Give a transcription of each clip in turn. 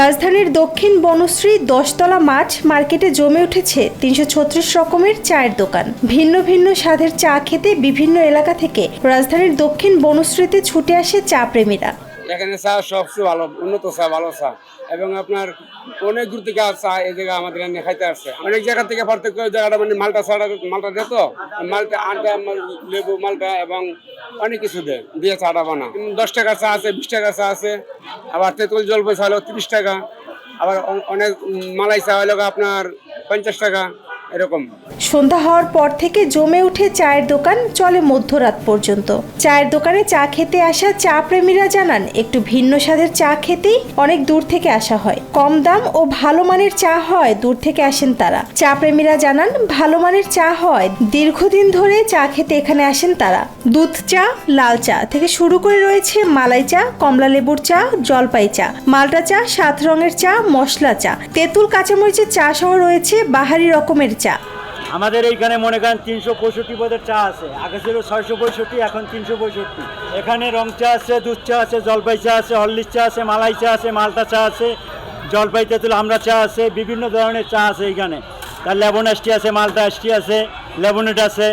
রাজধানীর দক্ষিণ বনশ্রী দশতলা মাছ মার্কেটে জমে উঠেছে তিনশো ছত্রিশ রকমের চায়ের দোকান। ভিন্ন ভিন্ন স্বাদের চা খেতে বিভিন্ন এলাকা থেকে রাজধানীর দক্ষিণ বনশ্রীতে ছুটে আসে চা প্রেমীরা। এখানে চা সবচেয়ে ভালো, উন্নত চা, ভালো চা। এবং আপনার অনেক দূর থেকে চা এই জায়গা আমাদের এখানে খাইতে আসছে। অনেক জায়গা থেকে পার্থক্য জায়গাটা মানে মালটা ছাড়া মালটা দেয় তো? মালটা আটা লেবু, মালটা এবং অনেক কিছু দেয়, দিয়ে চাটা বানা দশ টাকা চা আছে, বিশ টাকা চা আছে, আবার তেঁতুল জলপাই চা হলো তিরিশ টাকা, আবার অনেক মালাই চা হলো আপনার পঞ্চাশ টাকা এরকম। সন্ধ্যা হওয়ার পর থেকে জমে উঠে চায়ের দোকান চলে মধ্যরাত পর্যন্ত। চায়ের দোকানে চা খেতে আসা চা প্রেমীরা জানান, একটু ভিন্ন স্বাদের চা খেতেই অনেক দূর থেকে আসা হয়। কম দাম ও ভালো মানের চা হয়, দূর থেকে আসেন তারা। চা প্রেমীরা জানান, ভালো মানের চা হয়, দীর্ঘদিন ধরে চা খেতে এখানে আসেন তারা। দুধ চা, লাল চা থেকে শুরু করে রয়েছে মালাই চা, কমলা লেবুর চা, জলপাই চা। মালটা চা, সাত রঙের চা, মশলা চা। তেঁতুল, কাঁচামরিচের চা সহ রয়েছে বাহারি রকমের চা আমাদের এইখানে মনে করেন তিনশো পঁয়ষট্টি পদের চা আছে। আগে ছিল ছয়শো পঁয়ষট্টি এখন তিনশো পঁয়ষট্টি। এখানে রং চা আছে দুধ চা আছে জলপাই চা আছে হরলিক্স চা আছে মালাই চা আছে মালটা চা আছে জলপাই তেঁতুল আমরা চা আছে বিভিন্ন ধরনের চা আছে এইখানে। তার লেবন এসটি আছে মালটা এসটি আছে লেবনেট আছে।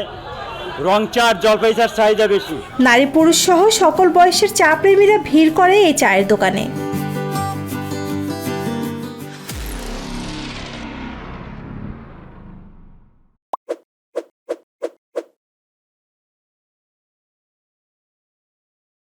রং চা আর জলপাই চার চাহিদা বেশি। নারী পুরুষ সহ সকল বয়সের চা প্রেমীরা ভিড় করে এই চায়ের দোকানে।